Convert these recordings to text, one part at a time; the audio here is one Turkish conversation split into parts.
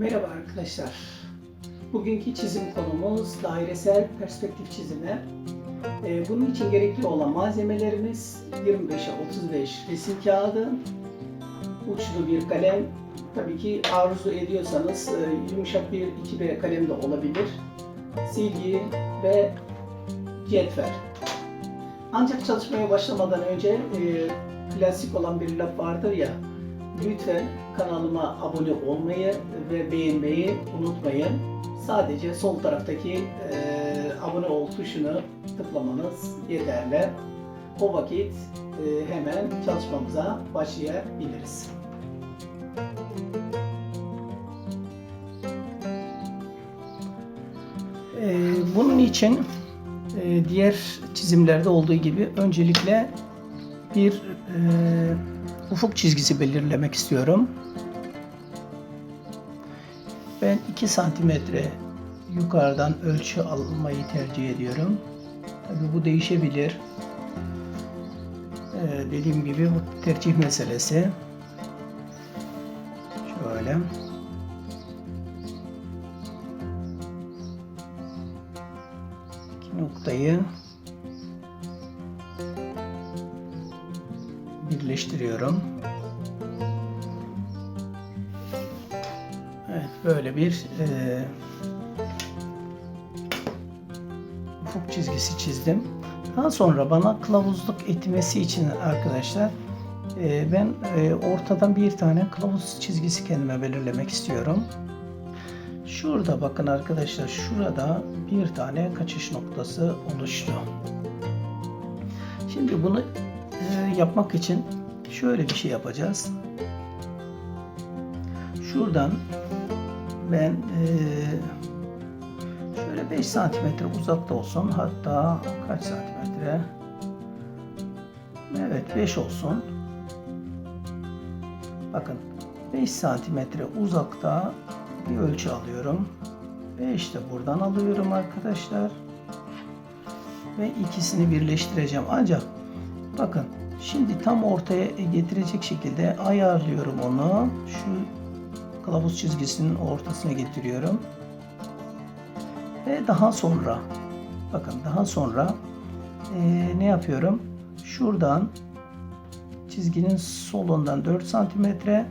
Merhaba arkadaşlar. Bugünkü çizim konumuz dairesel perspektif çizimi. Ee, bunun için gerekli olan malzemelerimiz 25'e 35 resim kağıdı, uçlu bir kalem, tabii ki arzu ediyorsanız e, yumuşak bir 2B kalem de olabilir, silgi ve cetvel. Ancak çalışmaya başlamadan önce e, klasik olan bir laf vardır ya, lütfen kanalıma abone olmayı ve beğenmeyi unutmayın. Sadece sol taraftaki e, abone ol tuşunu tıklamanız yeterli. O vakit e, hemen çalışmamıza başlayabiliriz. E, bunun için e, diğer çizimlerde olduğu gibi öncelikle bir e, ufuk çizgisi belirlemek istiyorum. Ben 2 santimetre yukarıdan ölçü almayı tercih ediyorum. Tabi bu değişebilir. Ee, dediğim gibi bu tercih meselesi. Şöyle. İki noktayı birleştiriyorum. Evet böyle bir e, ufuk çizgisi çizdim. Daha sonra bana kılavuzluk etmesi için arkadaşlar e, ben e, ortadan bir tane kılavuz çizgisi kendime belirlemek istiyorum. Şurada bakın arkadaşlar şurada bir tane kaçış noktası oluştu. Şimdi bunu e, yapmak için şöyle bir şey yapacağız. Şuradan ben e, şöyle 5 santimetre uzakta olsun hatta kaç santimetre? Evet 5 olsun. Bakın 5 santimetre uzakta bir ölçü alıyorum. Ve işte buradan alıyorum arkadaşlar. Ve ikisini birleştireceğim. Ancak bakın şimdi tam ortaya getirecek şekilde ayarlıyorum onu şu kılavuz çizgisinin ortasına getiriyorum. Ve daha sonra bakın daha sonra e, ne yapıyorum? Şuradan çizginin solundan 4 santimetre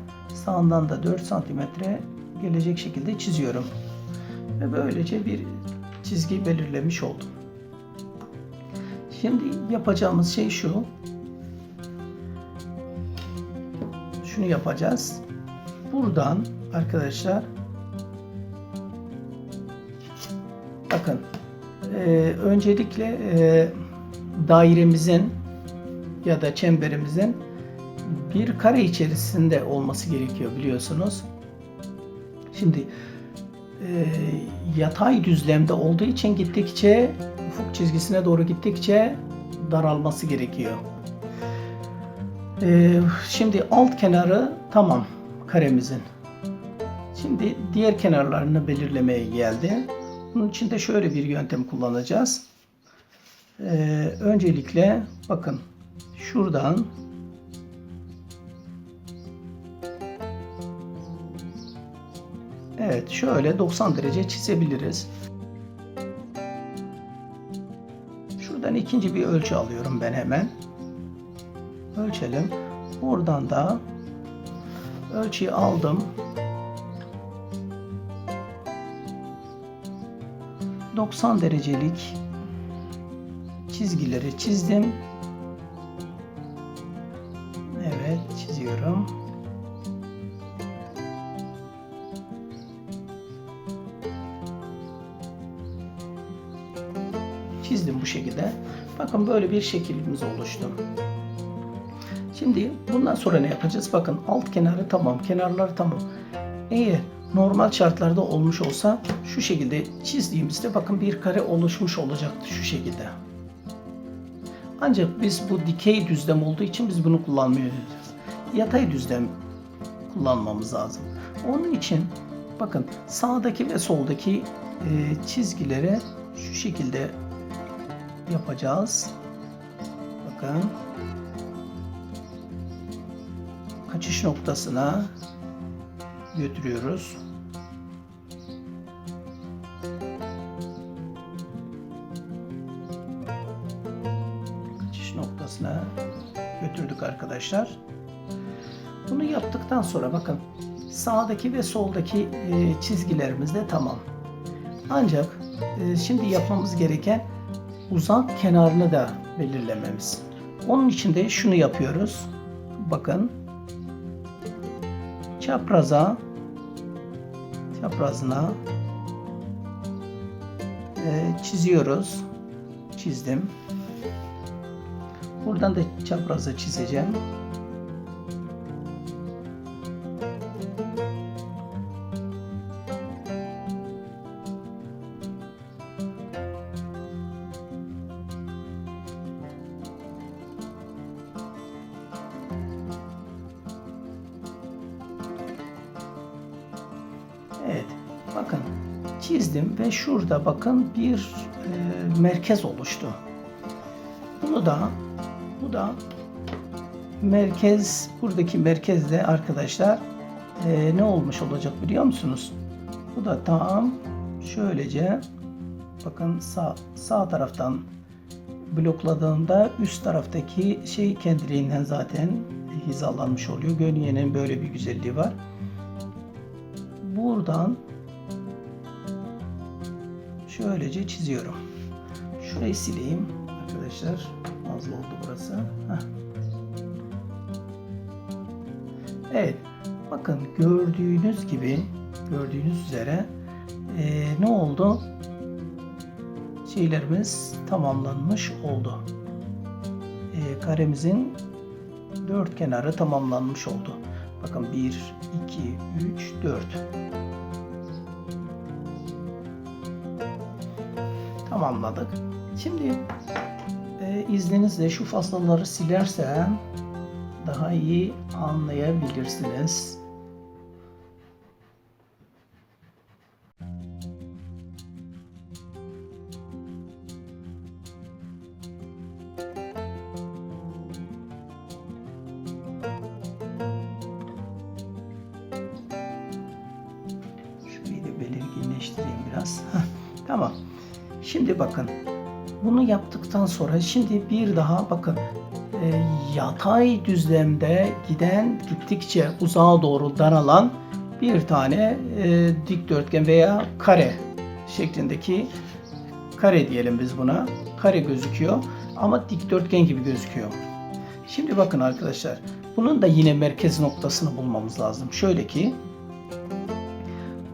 sağından da 4 santimetre gelecek şekilde çiziyorum. Ve böylece bir çizgi belirlemiş oldum. Şimdi yapacağımız şey şu. Şunu yapacağız. Buradan arkadaşlar bakın e, öncelikle e, dairemizin ya da çemberimizin bir kare içerisinde olması gerekiyor biliyorsunuz. Şimdi e, yatay düzlemde olduğu için gittikçe ufuk çizgisine doğru gittikçe daralması gerekiyor. E, şimdi alt kenarı tamam karemizin. Şimdi diğer kenarlarını belirlemeye geldi. Bunun için de şöyle bir yöntem kullanacağız. Ee, öncelikle bakın şuradan Evet şöyle 90 derece çizebiliriz. Şuradan ikinci bir ölçü alıyorum ben hemen. Ölçelim. Oradan da ölçüyü aldım. 90 derecelik çizgileri çizdim. Evet, çiziyorum. Çizdim bu şekilde. Bakın böyle bir şekilimiz oluştu. Şimdi bundan sonra ne yapacağız? Bakın alt kenarı tamam, kenarları tamam. Eğer normal şartlarda olmuş olsa şu şekilde çizdiğimizde bakın bir kare oluşmuş olacaktı şu şekilde. Ancak biz bu dikey düzlem olduğu için biz bunu kullanmıyoruz. Yatay düzlem kullanmamız lazım. Onun için bakın sağdaki ve soldaki e, çizgileri şu şekilde yapacağız. Bakın kaçış noktasına götürüyoruz. Kaçış noktasına götürdük arkadaşlar. Bunu yaptıktan sonra bakın sağdaki ve soldaki e, çizgilerimiz de tamam. Ancak e, şimdi yapmamız gereken uzak kenarını da belirlememiz. Onun için de şunu yapıyoruz. Bakın çapraza çaprazına e, çiziyoruz. Çizdim. Buradan da çapraza çizeceğim. Çizdim ve şurada bakın bir e, merkez oluştu. Bunu da bu da merkez buradaki merkezde arkadaşlar e, ne olmuş olacak biliyor musunuz? Bu da tam şöylece bakın sağ sağ taraftan blokladığımda üst taraftaki şey kendiliğinden zaten hizalanmış oluyor. Gönyenin böyle bir güzelliği var. Buradan şöylece çiziyorum. Şurayı sileyim arkadaşlar. Fazla oldu burası. Heh. Evet. Bakın gördüğünüz gibi gördüğünüz üzere eee, ne oldu? Şeylerimiz tamamlanmış oldu. Eee, karemizin dört kenarı tamamlanmış oldu. Bakın 1, 2, 3, 4. Tamamladık. Şimdi e, izninizle şu faslaları silersem daha iyi anlayabilirsiniz. Yaptıktan sonra şimdi bir daha bakın e, yatay düzlemde giden gittikçe uzağa doğru daralan bir tane e, dikdörtgen veya kare şeklindeki kare diyelim biz buna. Kare gözüküyor ama dikdörtgen gibi gözüküyor. Şimdi bakın arkadaşlar bunun da yine merkez noktasını bulmamız lazım. Şöyle ki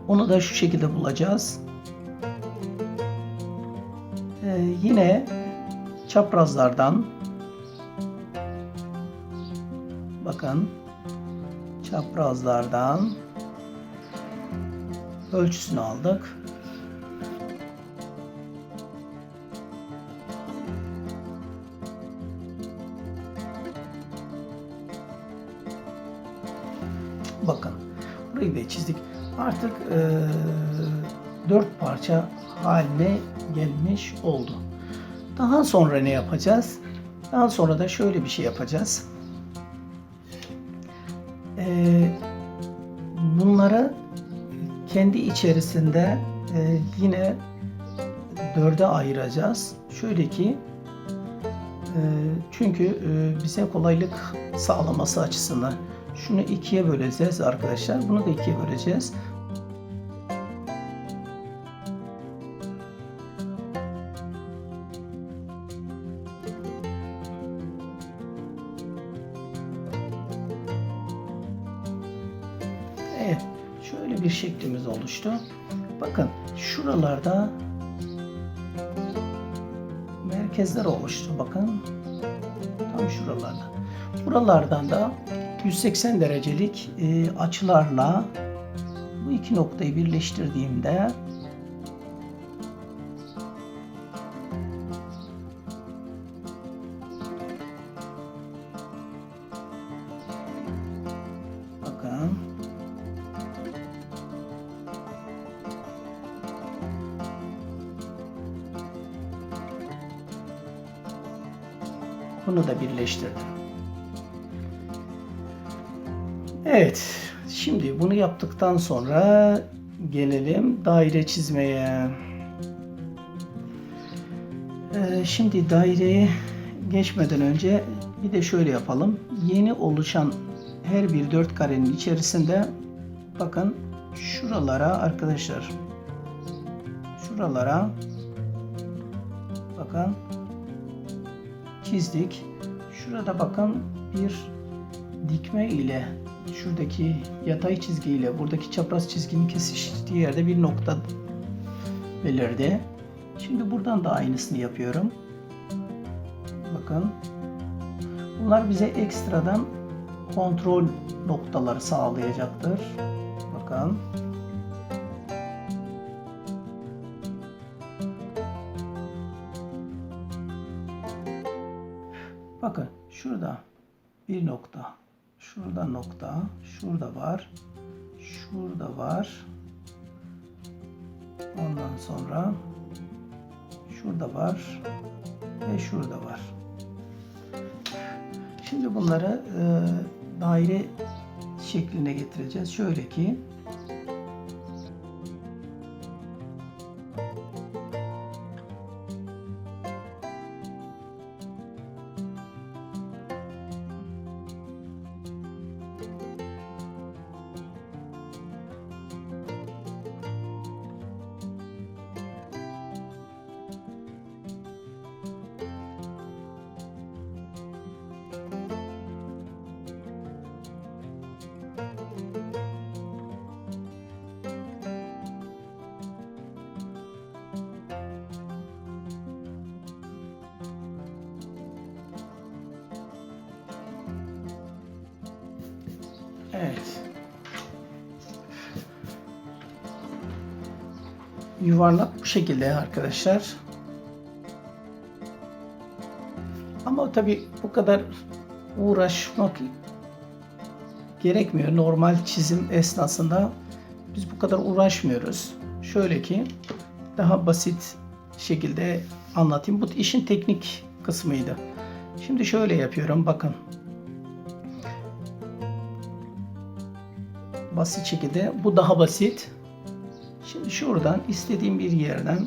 onu da şu şekilde bulacağız. Ee, yine çaprazlardan bakın çaprazlardan ölçüsünü aldık. Bakın burayı da çizdik. Artık eee, dört parça haline gelmiş oldu. Daha sonra ne yapacağız? Daha sonra da şöyle bir şey yapacağız. Eee, bunları kendi içerisinde eee, yine dörde ayıracağız. Şöyle ki eee, çünkü eee, bize kolaylık sağlaması açısından şunu ikiye böleceğiz arkadaşlar. Bunu da ikiye böleceğiz. Oluştu. Bakın şuralarda merkezler oluştu. Bakın tam şuralarda. Buralardan da 180 derecelik e, açılarla bu iki noktayı birleştirdiğimde bunu da birleştirdim. Evet, şimdi bunu yaptıktan sonra gelelim daire çizmeye. Ee, şimdi daireye geçmeden önce bir de şöyle yapalım. yeni oluşan her bir dört karenin içerisinde bakın şuralara arkadaşlar şuralara bakın çizdik. Şurada bakın bir dikme ile şuradaki yatay çizgi ile buradaki çapraz çizginin kesiştiği yerde bir nokta belirdi. Şimdi buradan da aynısını yapıyorum. Bakın. Bunlar bize ekstradan kontrol noktaları sağlayacaktır. Bakın. Bakın şurada bir nokta. Şurada nokta. Şurada var. Şurada var. Ondan sonra şurada var ve şurada var. Şimdi bunları e, daire şekline getireceğiz. Şöyle ki Evet. Yuvarlak bu şekilde arkadaşlar. Ama tabi bu kadar uğraşmak gerekmiyor. Normal çizim esnasında biz bu kadar uğraşmıyoruz. Şöyle ki daha basit şekilde anlatayım. Bu işin teknik kısmıydı. Şimdi şöyle yapıyorum. Bakın. Basit şekilde. Bu daha basit. Şimdi şuradan istediğim bir yerden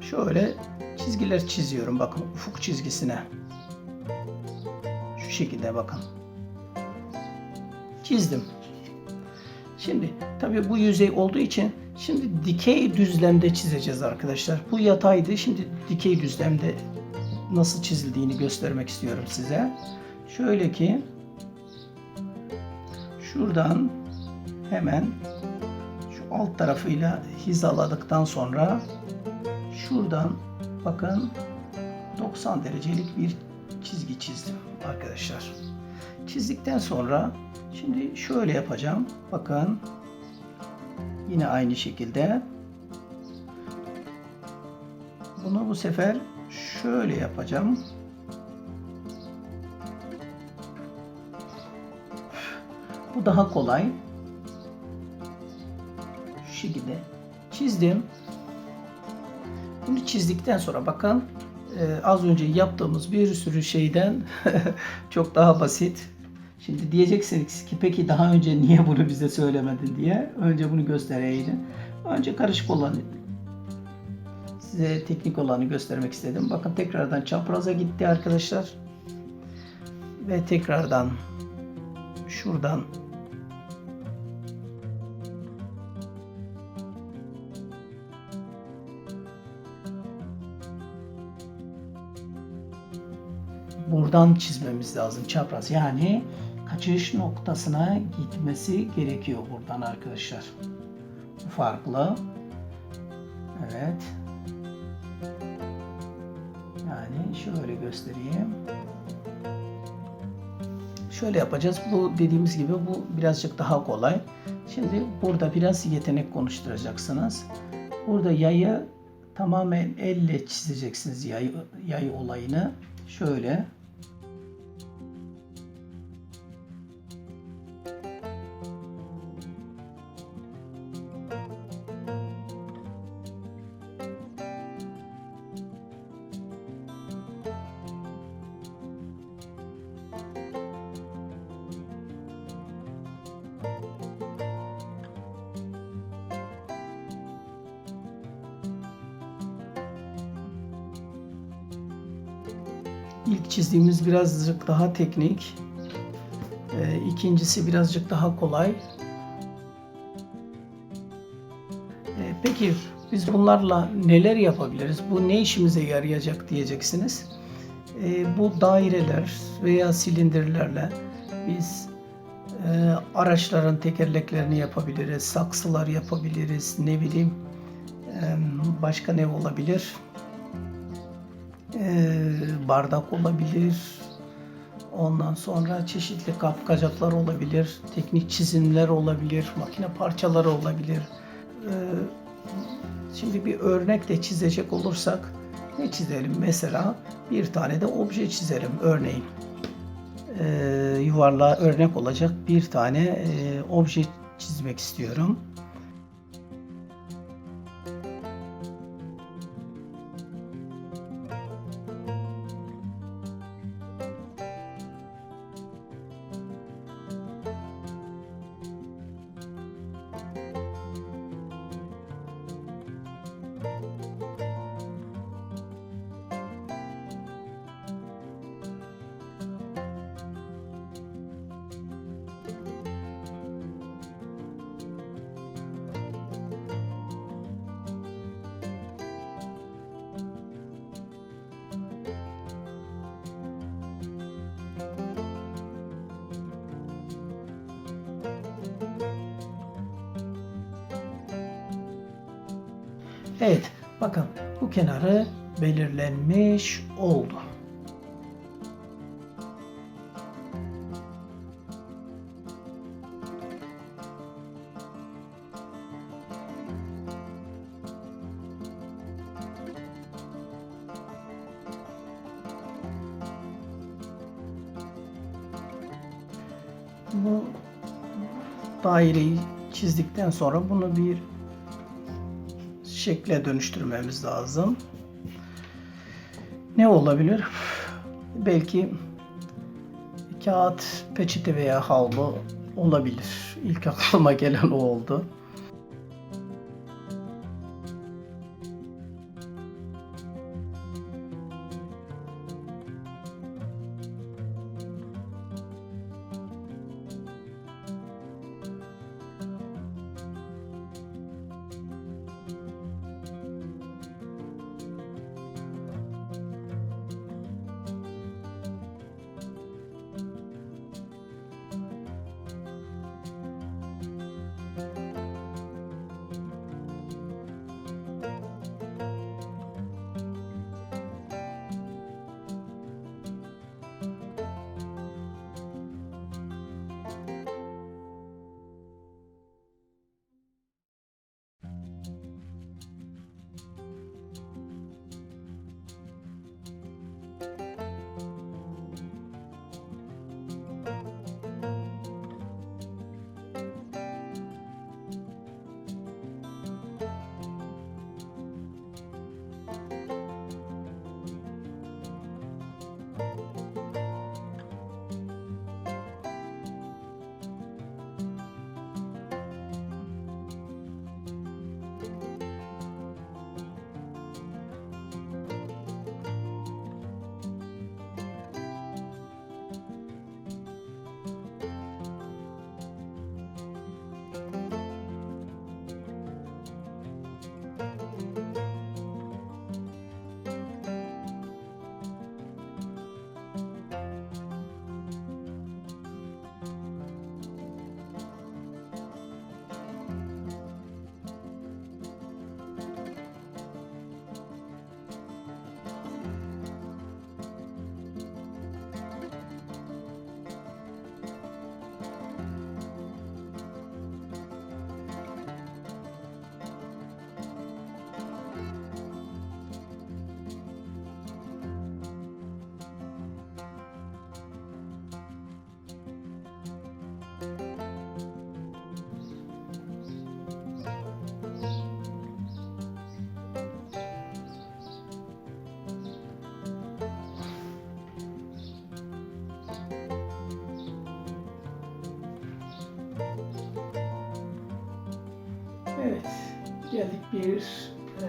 şöyle çizgiler çiziyorum. Bakın ufuk çizgisine. Şu şekilde bakın. Çizdim. Şimdi tabii bu yüzey olduğu için şimdi dikey düzlemde çizeceğiz arkadaşlar. Bu yataydı. Şimdi dikey düzlemde nasıl çizildiğini göstermek istiyorum size. Şöyle ki şuradan hemen şu alt tarafıyla hizaladıktan sonra şuradan bakın 90 derecelik bir çizgi çizdim arkadaşlar. Çizdikten sonra şimdi şöyle yapacağım. Bakın yine aynı şekilde bunu bu sefer şöyle yapacağım. Bu daha kolay şu şekilde çizdim. Bunu çizdikten sonra bakın e, az önce yaptığımız bir sürü şeyden çok daha basit. Şimdi diyeceksiniz ki peki daha önce niye bunu bize söylemedin diye. Önce bunu göstereydim. Önce karışık olanı size teknik olanı göstermek istedim. Bakın tekrardan çapraza gitti arkadaşlar. Ve tekrardan şuradan buradan çizmemiz lazım çapraz. Yani kaçış noktasına gitmesi gerekiyor buradan arkadaşlar. Bu farklı. Evet. Yani şöyle göstereyim. Şöyle yapacağız. Bu dediğimiz gibi bu birazcık daha kolay. Şimdi burada biraz yetenek konuşturacaksınız. Burada yayı tamamen elle çizeceksiniz yay, yay olayını. Şöyle İlk çizdiğimiz birazcık daha teknik. Ee, ikincisi birazcık daha kolay. Ee, peki biz bunlarla neler yapabiliriz? Bu ne işimize yarayacak diyeceksiniz. Ee, bu daireler veya silindirlerle biz e, araçların tekerleklerini yapabiliriz, saksılar yapabiliriz, ne bileyim e, başka ne olabilir? E, bardak olabilir. Ondan sonra çeşitli kapkacaklar olabilir, teknik çizimler olabilir, makine parçaları olabilir. E, şimdi bir örnek de çizecek olursak ne çizelim? Mesela bir tane de obje çizelim örneğin e, yuvarlığa örnek olacak bir tane e, obje çizmek istiyorum. Evet, bakın bu kenarı belirlenmiş oldu. Bu daireyi çizdikten sonra bunu bir şekle dönüştürmemiz lazım. Ne olabilir? Belki kağıt, peçete veya havlu olabilir. İlk aklıma gelen o oldu. Evet, geldik bir eee,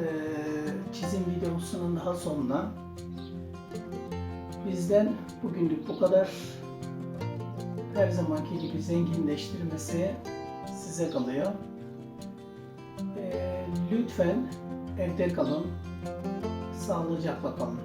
çizim videosunun daha sonuna. Bizden bugünlük bu kadar. her zamanki gibi zenginleştirmesi size kalıyor. Ee, lütfen evde kalın, sağlıcakla kalın.